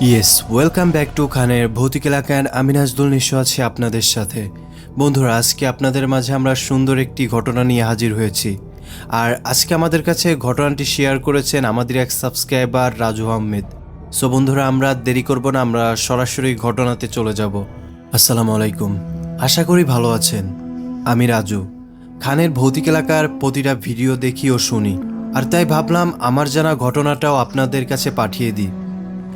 Yes welcome back to খানের ভৌতিক এলাকা অ্যান্ড আমি নাজদুল নিশ্চয় আছি আপনাদের সাথে। বন্ধুরা, আজকে আপনাদের মাঝে আমরা সুন্দর একটি ঘটনা নিয়ে হাজির হয়েছি। আর আজকে আমাদের কাছে ঘটনাটি শেয়ার করেছেন আমাদের এক সাবস্ক্রাইবার রাজু আহমেদ। সো বন্ধুরা, আমরা দেরি করব না, আমরা সরাসরি ঘটনাতে চলে যাব। আসসালামু আলাইকুম। আশা করি ভালো আছেন। আমি রাজু। খানের ভৌতিক এলাকার প্রতিটা ভিডিও দেখি ও শুনি। আর তাই ভাবলাম, আমার জানা ঘটনাটাও আপনাদের কাছে পাঠিয়ে দিই।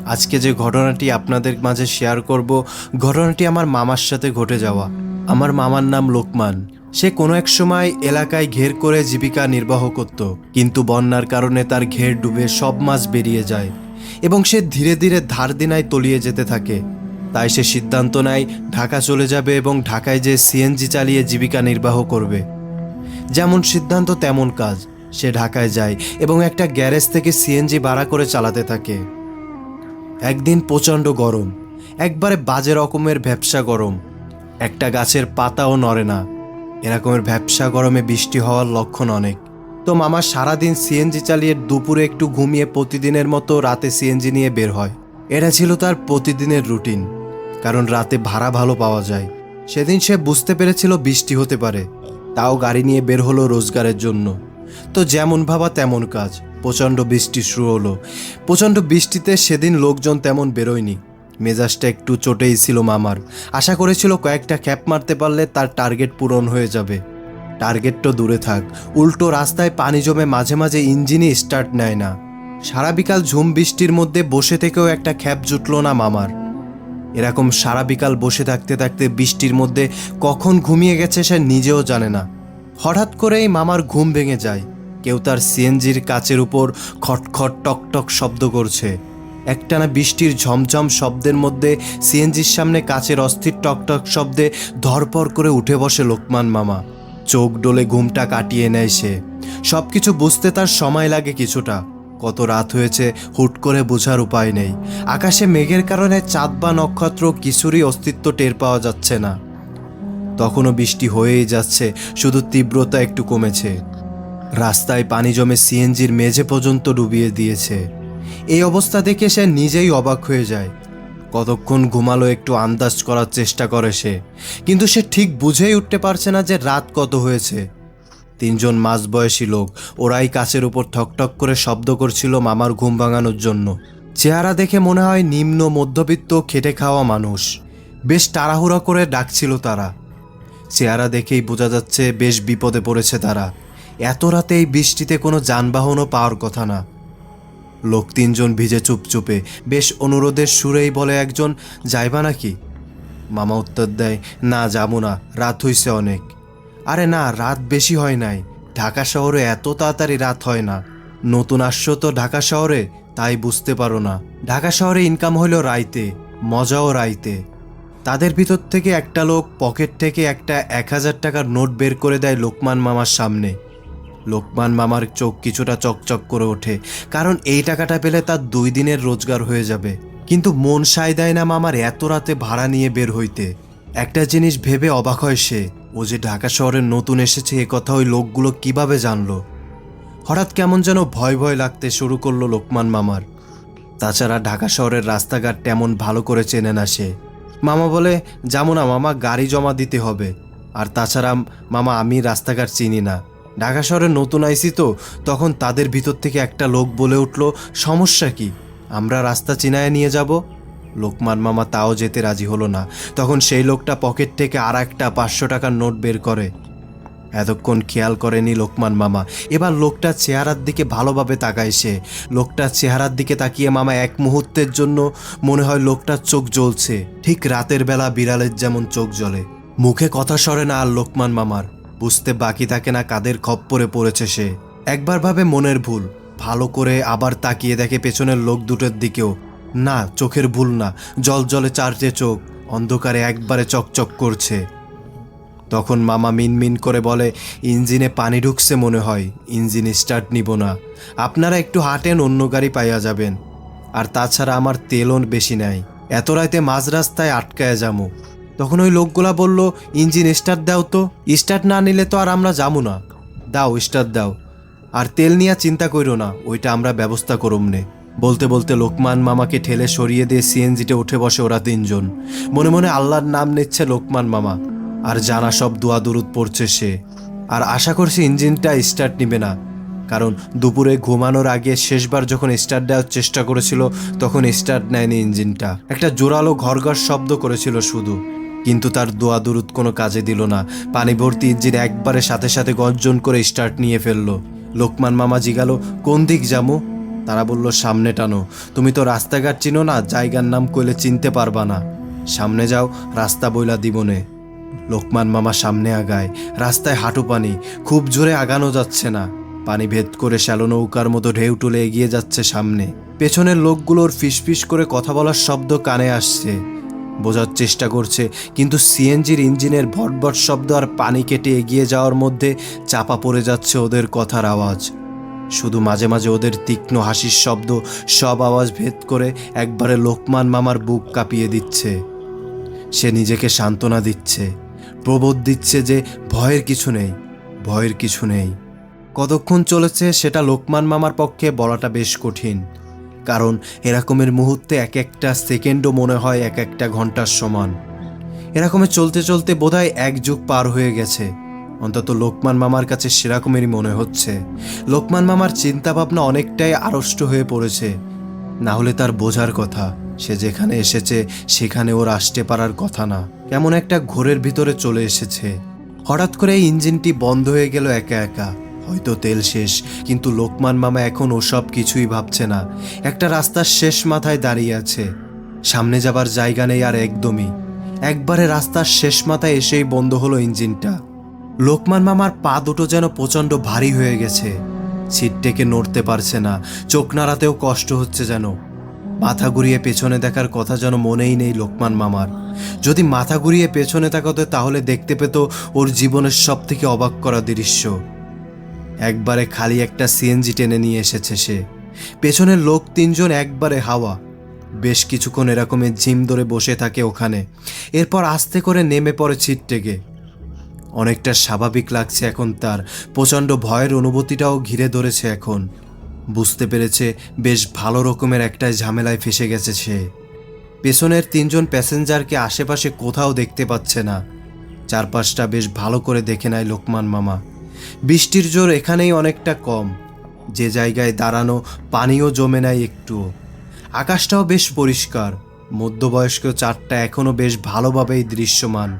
আজকে যে ঘটনাটি আপনাদের মাঝে শেয়ার করব, ঘটনাটি আমার মামার সাথে ঘটে যাওয়া। আমার মামার নাম লোকমান। সে কোনো এক সময় এলাকায় ঘের করে জীবিকা নির্বাহ করত, কিন্তু বন্যার কারণে তার ঘের ডুবে সব মাছ বেরিয়ে যায় এবং সে ধীরে ধীরে ধার দিনায় তলিয়ে যেতে থাকে। তাই সে সিদ্ধান্ত নেয়, ঢাকা চলে যাবে এবং ঢাকায় যে সিএনজি চালিয়ে জীবিকা নির্বাহ করবে। যেমন সিদ্ধান্ত, তেমন কাজ। সে ঢাকায় যায় এবং একটা গ্যারেজ থেকে সিএনজি ভাড়া করে চালাতে থাকে। একদিন প্রচণ্ড গরম, একবারে বাজে রকমের ভ্যাপসা গরম। একটা গাছের পাতাও নড়ে না। এরকমের ভ্যাপসা গরমে বৃষ্টি হওয়ার লক্ষণ অনেক। তো মামা সারাদিন সিএনজি চালিয়ে দুপুরে একটু ঘুমিয়ে প্রতিদিনের মতো রাতে সিএনজি নিয়ে বের হয়। এটা ছিল তার প্রতিদিনের রুটিন, কারণ রাতে ভাড়া ভালো পাওয়া যায়। সেদিন সে বুঝতে পেরেছিল বৃষ্টি হতে পারে, তাও গাড়ি নিয়ে বের হলো রোজগারের জন্য। তো যেমন ভাবা তেমন কাজ। প্রচণ্ড বৃষ্টি শুরু হলো। প্রচণ্ড বৃষ্টিতে সেদিন লোকজন তেমন বেরোয়নি। মেজাজটা একটু চটেই ছিল মামার। আশা করেছিল কয়েকটা ক্যাপ মারতে পারলে তার টার্গেট পূরণ হয়ে যাবে। টার্গেট তো দূরে থাক। উল্টো রাস্তায় পানি জমে মাঝে মাঝে ইঞ্জিনই স্টার্ট নেয় না। সারা বিকাল ঝুম বৃষ্টির মধ্যে বসে থেকেও একটা খ্যাপ জুটলো না মামার। এরকম সারা বিকাল বসে থাকতে থাকতে বৃষ্টির মধ্যে কখন ঘুমিয়ে গেছে সে নিজেও জানে না। হঠাৎ করেই মামার ঘুম ভেঙে যায়। কেউ তার সিএনজির কাচের উপর খটখট টকটক শব্দ করছে। একটানা বৃষ্টির ঝমঝম শব্দের মধ্যে সিএনজির সামনে কাচের অস্থির টকটক শব্দে ধরপর করে উঠে বসে লোকমান মামা। চোখ ডোলে ঘুমটা কাটিয়ে নেয় সে। সব কিছু বুঝতে তার সময় লাগে কিছুটা। কত রাত হয়েছে, হুট করে বোঝার উপায় নেই। আকাশে মেঘের কারণে চাঁদ বা নক্ষত্র কিছুরই অস্তিত্ব টের পাওয়া যাচ্ছে না। তখনও বৃষ্টি হয়েই যাচ্ছে, শুধু তীব্রতা একটু কমেছে। রাস্তায় পানি জমে সিএনজির মেঝে পর্যন্ত ডুবিয়ে দিয়েছে। এই অবস্থা দেখে সে নিজেই অবাক হয়ে যায়। কতক্ষণ ঘুমালো একটু আন্দাজ করার চেষ্টা করে সে, কিন্তু সে ঠিক বুঝেই উঠতে পারছে না যে রাত কত হয়েছে। তিনজন মাঝবয়সী লোক, ওরাই কাছের উপর ঠকঠক করে শব্দ করছিল মামার ঘুম ভাঙানোর জন্য। চেহারা দেখে মনে হয় নিম্ন মধ্যবিত্ত, খেটে খাওয়া মানুষ। বেশ তাড়াহুড়া করে ডাকছিল তারা। চেহারা দেখেই বোঝা যাচ্ছে বেশ বিপদে পড়েছে তারা। এত রাতে এই বৃষ্টিতে কোনো যানবাহনও পাওয়ার কথা না। লোক তিনজন ভিজে চুপচুপে, বেশ অনুরোধের সুরেই বলে একজন, যাইবা নাকি? মামা উত্তর দেয়, না, যাব না, রাত হইছে অনেক। আরে না, রাত বেশি হয় নাই, ঢাকা শহরে এত তাড়াতাড়ি রাত হয় না। নতুন আসছো তো ঢাকা শহরে, তাই বুঝতে পারো না। ঢাকা শহরে ইনকাম হলো রাইতে, মজাও রাইতে। তাদের ভিতর থেকে একটা লোক পকেট থেকে একটা এক হাজার টাকার নোট বের করে দেয় লোকমান মামার সামনে। লোকমান মামার চোখ কিছুটা চকচক করে ওঠে, কারণ এই টাকাটা পেলে তার দুই দিনের রোজগার হয়ে যাবে। কিন্তু মন সায় দেয় না মামার এত রাতে ভাড়া নিয়ে বের হইতে। একটা জিনিস ভেবে অবাক হয় সে, ও যে ঢাকা শহরে নতুন এসেছে এ কথা ওই লোকগুলো কীভাবে জানলো? হঠাৎ কেমন যেন ভয় ভয় লাগতে শুরু করল লোকমান মামার। তাছাড়া ঢাকা শহরের রাস্তাঘাট তেমন ভালো করে চেনে না সে। মামা বলে, যাব না মামা, গাড়ি জমা দিতে হবে। আর তাছাড়া মামা, আমি রাস্তাঘাট চিনি না। ঢাকা শহরে নতুন আইসি তো, তখন তাদের ভিতর থেকে একটা লোক বলে উঠল, সমস্যা কি? আমরা রাস্তা চিনায় নিয়ে যাব? লোকমান মামা তাও যেতে রাজি হলো না। তখন সেই লোকটা পকেট থেকে আর একটা পাঁচশো টাকার নোট বের করে। এতক্ষণ খেয়াল করেনি লোকমান মামা। এবার লোকটা চেহারার দিকে ভালোভাবে তাকায় সে। লোকটার চেহারার দিকে তাকিয়ে মামা এক মুহূর্তের জন্য মনে হয় লোকটার চোখ জ্বলছে। ঠিক রাতের বেলা বিড়ালের যেমন চোখ জ্বলে। মুখে কথা সরে না আর লোকমান মামার। বুঝতে বাকি থাকে না কাদের খপ্পরে পড়েছে সে। একবার ভাবে মনের ভুল। ভালো করে আবার তাকিয়ে দেখে পেছনের লোক দুটোর দিকেও। না, চোখের ভুল না। জল জলে চারটে চোখ। অন্ধকারে একবারে চকচক করছে। তখন মামা মিনমিন করে বলে, ইঞ্জিনে পানি ঢুকছে মনে হয়, ইঞ্জিন স্টার্ট নিব না। আপনারা একটু হাঁটেন, অন্য গাড়ি পাইয়া যাবেন। আর তাছাড়া আমার তেলও বেশি নাই। এত রাতে মাঝ রাস্তায় আটকায় যামু। তখন ওই লোকগুলা বলল, ইঞ্জিন স্টার্ট দাও তো। স্টার্ট না নিলে তো আর আমরা যাব না। দাও, স্টার্ট দাও। আর তেল নিয়ে চিন্তা কইরো না, ওইটা আমরা ব্যবস্থা করুম নে। বলতে বলতে লোকমান মামাকে ঠেলে সরিয়ে দিয়ে সিএনজিতে উঠে বসে ওরা তিনজন। মনে মনে আল্লাহর নাম নিচ্ছে লোকমান মামা। আর জানা সব দোয়া দুরুদ পড়ছে সে। আর আশা করছি ইঞ্জিনটা স্টার্ট নিবে না। কারণ দুপুরে ঘুমানোর আগে শেষবার যখন স্টার্ট দেওয়ার চেষ্টা করেছিল, তখন স্টার্ট নেয়নি ইঞ্জিনটা। একটা জোরালো ঘরঘর শব্দ করেছিল শুধু। কিন্তু তার দোয়া দুরুদ কোনো কাজে দিল না। পানি ভর্তি ইঞ্জিন একবারে সাথে সাথে গর্জন করে স্টার্ট নিয়ে ফেলল। লোকমান মামা জিগালো, কোন দিক যামু? তারা বলল, সামনে টানো। তুমি তো রাস্তাঘাট চিনো না, জায়গার নাম কইলে চিনতে পারবা না। সামনে যাও, রাস্তা বইলা দিবনে। লোকমান মামা সামনে আগায়, রাস্তায় হাঁটু পানি, খুব জোরে আগানো যাচ্ছে না। পানি ভেদ করে শ্যালো নৌকার মতো ঢেউ তুলে এগিয়ে যাচ্ছে সামনে। পেছনের লোকগুলোর ফিসফিস করে কথা বলার শব্দ কানে আসছে। বোঝার চেষ্টা করছে, কিন্তু সিএনজির ইঞ্জিনের ভটভট শব্দ আর পানি কেটে এগিয়ে যাওয়ার মধ্যে চাপা পড়ে যাচ্ছে ওদের কথার আওয়াজ। শুধু মাঝে মাঝে ওদের তীক্ষ্ণ হাসির শব্দ, সব আওয়াজ ভেদ করে একবারে লোকমান মামার বুক কাঁপিয়ে দিচ্ছে। সে নিজেকে সান্ত্বনা দিচ্ছে। প্রবোধ দিচ্ছে যে ভয়ের কিছু নেই, ভয়ের কিছু নেই। কতক্ষণ চলেছে সেটা লোকমান মামার পক্ষে বলাটা বেশ কঠিন, কারণ এরকমের মুহূর্তে এক একটা সেকেন্ডও মনে হয় এক একটা ঘণ্টার সমান। এরকমে চলতে চলতে বোধহয় এক যুগ পার হয়ে গেছে। অন্তত লোকমান মামার কাছে সেরকমেরই মনে হচ্ছে। লোকমান মামার চিন্তাভাবনা অনেকটাই আড়ষ্ট হয়ে পড়েছে। না হলে তার বোঝার কথা। সে যেখানে এসেছে, সেখানে ওর আসতে পারার কথা না। কেমন একটা ঘোরের ভিতরে চলে এসেছে। হঠাৎ করে ইঞ্জিনটি বন্ধ হয়ে গেল একা একা। হয়তো তেল শেষ, কিন্তু লোকমান মামা এখন ওসব কিছুই ভাবছে না। একটা রাস্তার শেষ মাথায় দাঁড়িয়ে আছে। সামনে যাবার জায়গা নেই আর একদমই। একবারে রাস্তার শেষ মাথায় এসেই বন্ধ হলো ইঞ্জিনটা। লোকমান মামার পা দুটো যেন প্রচণ্ড ভারী হয়ে গেছে। সিট টেকে নড়তে পারছে না। চোখ নাড়াতেও কষ্ট হচ্ছে যেন। মাথা ঘুরিয়ে পেছনে দেখার কথা যেন মনেই নেই লোকমান মামার। যদি মাথা ঘুরিয়ে পেছনে তাকাতো, তাহলে দেখতে পেত ওর জীবনের সব থেকে অবাক করা দৃশ্য। একবারে খালি একটা সিএনজি টেনে নিয়ে এসেছে সে। পেছনের লোক তিনজন একবারে হাওয়া। বেশ কিছুক্ষণ এরকমের ঝিম ধরে বসে থাকে ওখানে। এরপর আস্তে করে নেমে পড়ে ছিটটেকে অনেকটা স্বাভাবিক লাগছে এখন তার। প্রচণ্ড ভয়ের অনুভূতিটাও ঘিরে ধরেছে এখন। বুঝতে পেরেছে বেশ ভালো রকমের একটা ঝামেলায় ফেসে গেছে সে। পেছনের তিনজন প্যাসেঞ্জারকে আশেপাশে কোথাও দেখতে পাচ্ছে না। চারপাশটা বেশ ভালো করে দেখে নেয় লোকমান মামা। বৃষ্টির জোর এখানেই অনেকটা কম। যে জায়গায় দাঁড়ানো পানিও জমে নেয় একটুও। আকাশটাও বেশ পরিষ্কার। মধ্যবয়স্ক চারটা এখনও বেশ ভালোভাবেই দৃশ্যমান।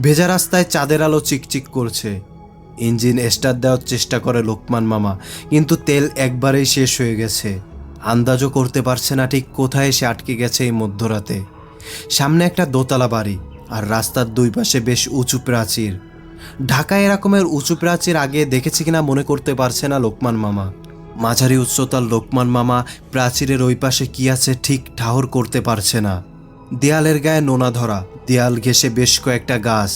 ভেজা রাস্তায় চাঁদের আলো চিকচিক করছে। ইঞ্জিন স্টার্ট দেওয়ার চেষ্টা করে লোকমান মামা, কিন্তু তেল একবারেই শেষ হয়ে গেছে। আন্দাজও করতে পারছে না ঠিক কোথায় এসে আটকে গেছে এই মধ্যরাতে। সামনে একটা দোতলা বাড়ি আর রাস্তার দুই পাশে বেশ উঁচু প্রাচীর। ঢাকায় এরকমের উঁচু প্রাচীর আগে দেখেছি কিনা মনে করতে পারছে না লোকমান মামা। মাঝারি উচ্চতার লোকমান মামা প্রাচীরের ওই পাশে কি আছে ঠিক ঠাহর করতে পারছে না। দেয়ালের গায়ে নোনা ধরা, দেয়াল ঘেঁষে বেশ কয়েকটা গাছ।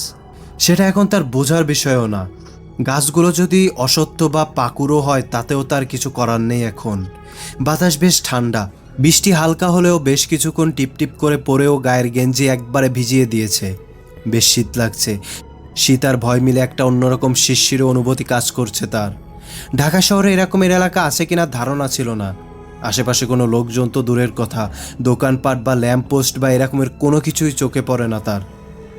সেটা এখন তার বোঝার বিষয়ও না। গাছগুলো যদি অসত্য বা পাকুড়ো হয়, তাতেও তার কিছু করার নেই এখন। বাতাস বেশ ঠান্ডা। বৃষ্টি হালকা হলেও বেশ কিছুক্ষণ টিপটিপ করে পরেও গায়ের গেঞ্জি একবারে ভিজিয়ে দিয়েছে। বেশ শীত লাগছে। শীত আর ভয় মিলে একটা অন্যরকম শিশির অনুভূতি কাজ করছে তার। ঢাকা শহরে এরকমের এলাকা আছে কিনা ধারণা ছিল না। আশেপাশে কোনো লোকজন তো দূরের কথা। দোকানপাট বা ল্যাম্পপোস্ট বা এরকমের কোনো কিছুই চোখে পড়ে না তার।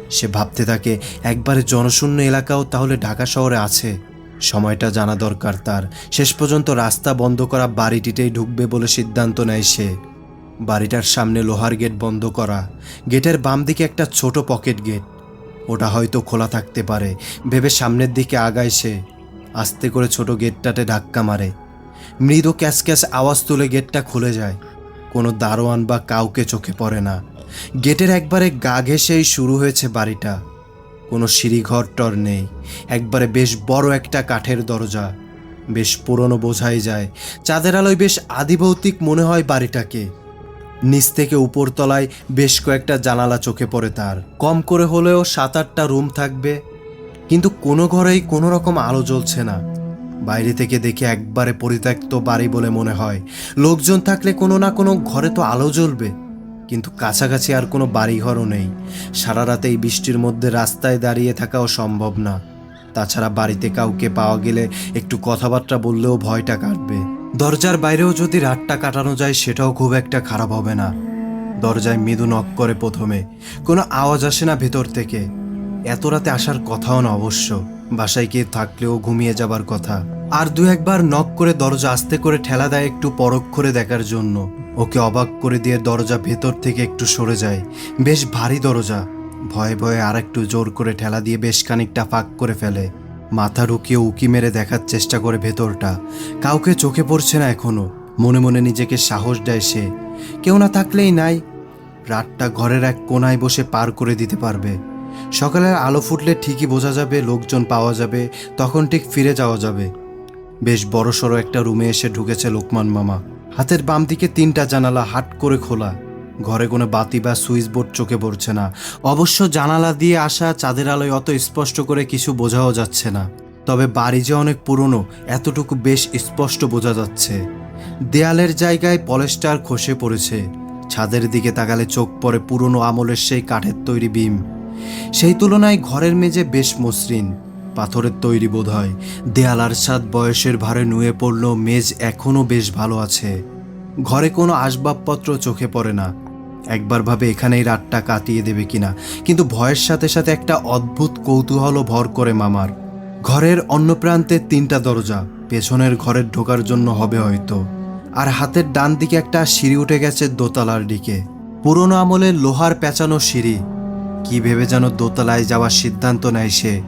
সে ভাবতে থাকে, একবারে জনশূন্য এলাকাও তাহলে ঢাকা শহরে আছে। সময়টা জানা দরকার তার। শেষ পর্যন্ত রাস্তা বন্ধ করা বাড়িটিতেই ঢুকবে বলে সিদ্ধান্ত নেয় সে। বাড়িটার সামনে লোহার গেট বন্ধ করা। গেটের বাম দিকে একটা ছোট পকেট গেট। ওটা হয়তো খোলা থাকতে পারে। ভেবে সামনের দিকে আগায় সে। আস্তে করে ছোট গেটটাতে ধাক্কা মারে। মৃদু ক্যাশ ক্যাশ আওয়াজ তুলে গেটটা খুলে যায়। কোনো দারোয়ান বা কাউকে চোখে পড়ে না। গেটের একবারে গা ঘেঁষেই শুরু হয়েছে বাড়িটা। কোনো সিঁড়িঘর টর নেই। একবারে বেশ বড় একটা কাঠের দরজা। বেশ পুরনো বোঝাই যায়। চাঁদের আলোয় বেশ আদিভৌতিক মনে হয় বাড়িটাকে। নিচ থেকে উপরতলায় বেশ কয়েকটা জানালা চোখে পড়ে তার। কম করে হলেও সাত আটটা রুম থাকবে। কিন্তু কোনো ঘরেই কোনো রকম আলো জ্বলছে না। বাইরে থেকে দেখে একবারে পরিত্যক্ত বাড়ি বলে মনে হয়। লোকজন থাকলে কোনো না কোনো ঘরে তো আলো জ্বলবে। কিন্তু কাছাকাছি আর কোনো বাড়িঘরও নেই। সারা রাতে এই বৃষ্টির মধ্যে রাস্তায় দাঁড়িয়ে থাকাও সম্ভব না। তাছাড়া বাড়িতে কাউকে পাওয়া গেলে একটু কথাবার্তা বললেও ভয়টা কাটবে। দরজার বাইরেও যদি রাতটা কাটানো যায়, সেটাও খুব একটা খারাপ হবে না। দরজায় মৃদু নক করে প্রথমে। কোনো আওয়াজ আসে না ভেতর থেকে। এত রাতে আসার কথাও না অবশ্য। বাসায় গিয়ে থাকলেও ঘুমিয়ে যাবার কথা। আর দু একবার নক করে দরজা আস্তে করে ঠেলা দেয় একটু পরখ করে দেখার জন্য। ওকে অবাক করে দিয়ে দরজা ভেতর থেকে একটু সরে যায়। বেশ ভারী দরজা। ভয়ে ভয়ে আর একটু জোর করে ঠেলা দিয়ে বেশ খানিকটা ফাঁক করে ফেলে। মাথা রুকিয়ে উকি মেরে দেখার চেষ্টা করে ভেতরটা। কাউকে চোখে পড়ছে না এখনও। মনে মনে নিজেকে সাহস দেয় সে। কেউ না থাকলেই নাই। রাতটা ঘরের এক কোনায় বসে পার করে দিতে পারবে। সকালের আলো ফুটলে ঠিকই বোঝা যাবে, লোকজন পাওয়া যাবে, তখন ঠিক ফিরে যাওয়া যাবে। বেশ বড়সড় একটা রুমে এসে ঢুকেছে লোকমান মামা। হাতের বাম দিকে তিনটা জানালা হাট করে খোলা। ঘরে কোনো বাতি বা সুইচ বোর্ড চোখে পড়ছে না। অবশ্য জানালা দিয়ে আসা চাঁদের আলোয় অত স্পষ্ট করে কিছু বোঝাও যাচ্ছে না। তবে বাড়ি যে অনেক পুরনো, এতটুকু বেশ স্পষ্ট বোঝা যাচ্ছে। দেয়ালের জায়গায় পলেস্টার খসে পড়েছে। ছাদের দিকে তাকালে চোখ পড়ে পুরনো আমলের সেই কাঠের তৈরি বিম। সেই তুলনায় ঘরের মেঝে বেশ মসৃণ। পাথরের তৈরি বোধ হয় দেয়াল আর ছাদ বয়সের ভারে নুয়ে পড়ল মেজ এখনও বেশ ভালো আছে। ঘরে কোনো আসবাবপত্র চোখে পড়ে না। একবার ভাবে এখানেই রাতটা কাটিয়ে দেবে কিনা। কিন্তু ভয়ের সাথে সাথে একটা অদ্ভুত কৌতূহলও ভর করে মামার। ঘরের অন্য প্রান্তে তিনটা দরজা, পেছনের ঘরের ঢোকার জন্য হবে হয়তো। আর হাতের ডান দিকে একটা সিঁড়ি উঠে গেছে দোতলার দিকে। পুরনো আমলের লোহার পেঁচানো সিঁড়ি। কি ভেবে যেন দোতলায় যাওয়ার সিদ্ধান্ত নেয় সে।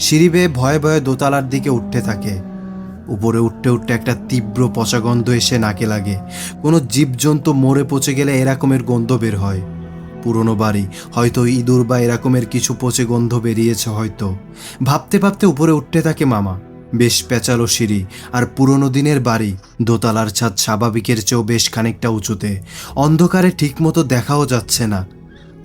সিঁড়ি বেয়ে ভয়ে ভয়ে দোতলার দিকে উঠতে থাকে। উপরে উঠতে উঠতে একটা তীব্র পচা গন্ধ এসে নাকে লাগে। কোনো জীবজন্তু মরে পচে গেলে এরকমের গন্ধ বের হয়। পুরনো বাড়ি, হয়তো ইঁদুর বা এরকমের কিছু পচে গন্ধ বেরিয়েছে হয়তো। ভাবতে ভাবতে উপরে উঠতে থাকে মামা। বেশ পেঁচালো সিঁড়ি, আর পুরনো দিনের বাড়ি। দোতলার ছাদ স্বাভাবিকের চেয়েও বেশ খানিকটা উঁচুতে। অন্ধকারে ঠিকমতো দেখাও যাচ্ছে না।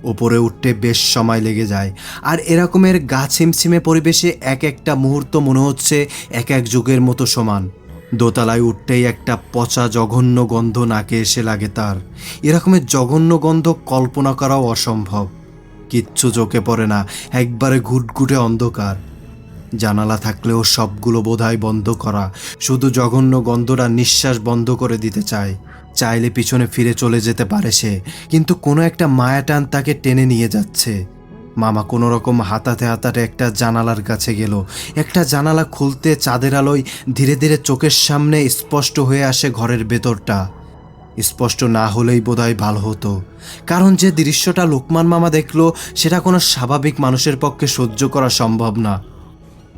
ওপরে উঠতে বেশ সময় লেগে যায়। আর এরকমের গা ছিমছিমে পরিবেশে এক একটা মুহূর্ত মনে হচ্ছে এক এক যুগের মতো সমান। দোতলায় উঠতেই একটা পচা জঘন্য গন্ধ নাকে এসে লাগে তার। এরকমের জঘন্য গন্ধ কল্পনা করাও অসম্ভব। কিচ্ছু চোখে পড়ে না, একবারে ঘুটঘুটে অন্ধকার। জানালা থাকলেও সবগুলো বোধহয় বন্ধ করা, শুধু জঘন্য গন্ধটা নিঃশ্বাস বন্ধ করে দিতে চায়। চাইলে পিছনে ফিরে চলে যেতে পারে সে, কিন্তু কোনো একটা মায়া টান তাকে টেনে নিয়ে যাচ্ছে। মামা কোনো রকম হাতাতে হাতাতে একটা জানালার কাছে গেল। একটা জানালা খুলতে চাঁদের আলোয় ধীরে ধীরে চোখের সামনে স্পষ্ট হয়ে আসে ঘরের ভেতরটা। স্পষ্ট না হলেই বোধহয় ভালো হতো। কারণ যে দৃশ্যটা লোকমান মামা দেখল, সেটা কোনো স্বাভাবিক মানুষের পক্ষে সহ্য করা সম্ভব না।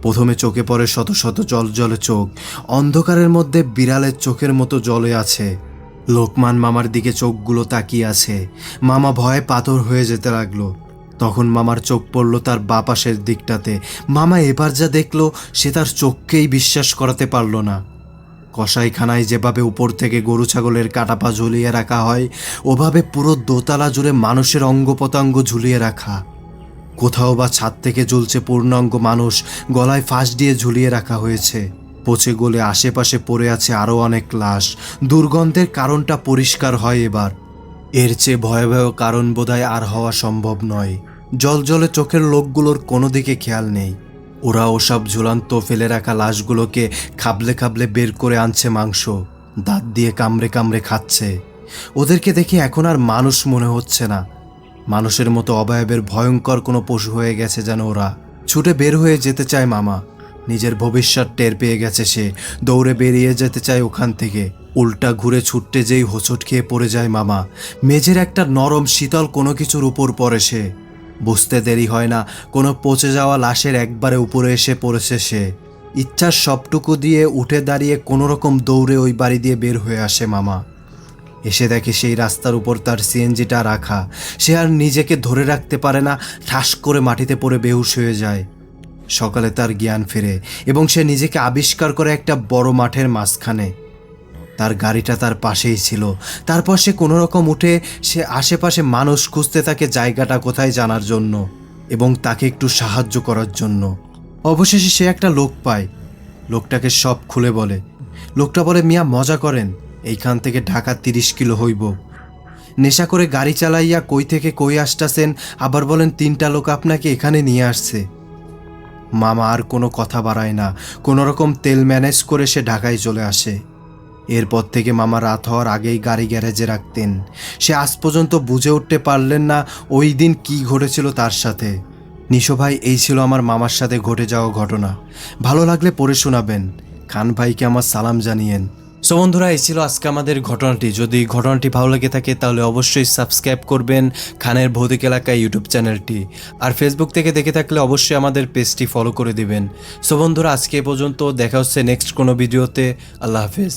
প্রথমে চোখে পড়ে শত শত জল জলে চোখ, অন্ধকারের মধ্যে বিড়ালের চোখের মতো জলে আছে। লোকমান মামার দিকে চোখগুলো তাকিয়ে আছে। মামা ভয়ে পাথর হয়ে যেতে লাগল। তখন মামার চোখ পড়ল তার বাপাসের দিকটাতে। মামা এবার যা দেখল, সে তার চোখকেই বিশ্বাস করাতে পারল না। কসাইখানায় যেভাবে উপর থেকে গরু ছাগলের কাটাপা ঝুলিয়ে রাখা হয়, ওভাবে পুরো দোতলা জুড়ে মানুষের অঙ্গ পতঙ্গ ঝুলিয়ে রাখা। কোথাও বা ছাদ থেকে ঝুলছে পূর্ণাঙ্গ মানুষ, গলায় ফাঁস দিয়ে ঝুলিয়ে রাখা হয়েছে। পচে গলে আশেপাশে পড়ে আছে আরও অনেক লাশ। দুর্গন্ধের কারণটা পরিষ্কার হয় এবার। এর চেয়ে ভয়াবহ কারণ বোধহয় আর হওয়া সম্ভব নয়। জল জলে চোখের লোকগুলোর কোনো দিকে খেয়াল নেই। ওরা ওসব ঝুলান্ত ফেলে রাখা লাশগুলোকে খাবলে খাবলে বের করে আনছে মাংস, দাঁত দিয়ে কামড়ে কামড়ে খাচ্ছে। ওদেরকে দেখে এখন আর মানুষ মনে হচ্ছে না। মানুষের মতো অবয়বের ভয়ঙ্কর কোনো পশু হয়ে গেছে যেন ওরা। ছুটে বের হয়ে যেতে চায় মামা। নিজের ভবিষ্যৎ টের পেয়ে গেছে সে। দৌড়ে বেরিয়ে যেতে চায় ওখান থেকে। উল্টা ঘুরে ছুটতে যেই হোঁচট খেয়ে পড়ে যায় মামা। মেঝের একটা নরম শীতল কোনো কিছুর উপর পড়ে সে। বুঝতে দেরি হয় না, কোনো পচে যাওয়া লাশের একবারে উপরে এসে পড়েছে সে। ইচ্ছার সবটুকু দিয়ে উঠে দাঁড়িয়ে কোনো রকম দৌড়ে ওই বাড়ি দিয়ে বের হয়ে আসে মামা। এসে দেখে সেই রাস্তার উপর তার সিএনজিটা রাখা। সে আর নিজেকে ধরে রাখতে পারে না, ঠাস করে মাটিতে পড়ে বেহুশ হয়ে যায়। সকালে তার জ্ঞান ফেরে এবং সে নিজেকে আবিষ্কার করে একটা বড় মাঠের মাঝখানে। তার গাড়িটা তার পাশেই ছিল। তারপর সে কোনো রকম উঠে সে আশেপাশে মানুষ খুঁজতে থাকে জায়গাটা কোথায় জানার জন্য এবং তাকে একটু সাহায্য করার জন্য। অবশেষে সে একটা লোক পায়। লোকটাকে সব খুলে বলে। লোকটা বলে, মিয়া, মজা করেন। এইখান থেকে ঢাকা তিরিশ কিলো হইব। নেশা করে গাড়ি চালাইয়া কই থেকে কই আসতেছেন? আবার বলেন, তিনটা লোক আপনাকে এখানে নিয়ে আসছে। মামা আর কোনো কথা বাড়ায় না। কোনো রকম তেল ম্যানেজ করে সে ঢাকায় চলে আসে। এরপর থেকে মামা রাত হওয়ার আগেই গাড়ি গ্যারেজে রাখতেন। সে আজ পর্যন্ত বুঝে উঠতে পারলেন না ওই দিন কী ঘটেছিল তার সাথে। নিশো ভাই, এই ছিল আমার মামার সাথে ঘটে যাওয়া ঘটনা। ভালো লাগলে পড়ে শোনাবেন। খান ভাইকে আমার সালাম জানিয়েন। সো বন্ধুরা, এই ছিল আজকে আমাদের ঘটনাটি। যদি ঘটনাটি ভালো লেগে থাকে, তাহলে অবশ্যই সাবস্ক্রাইব করবেন খানের ভৌতিক এলাকায় ইউটিউব চ্যানেলটি। আর ফেসবুক থেকে দেখে থাকলে অবশ্যই আমাদের পেজটি ফলো করে দিবেন। সো বন্ধুরা, আজকে এ পর্যন্ত। দেখা হচ্ছে নেক্সট কোনো ভিডিওতে। আল্লাহ হাফেজ।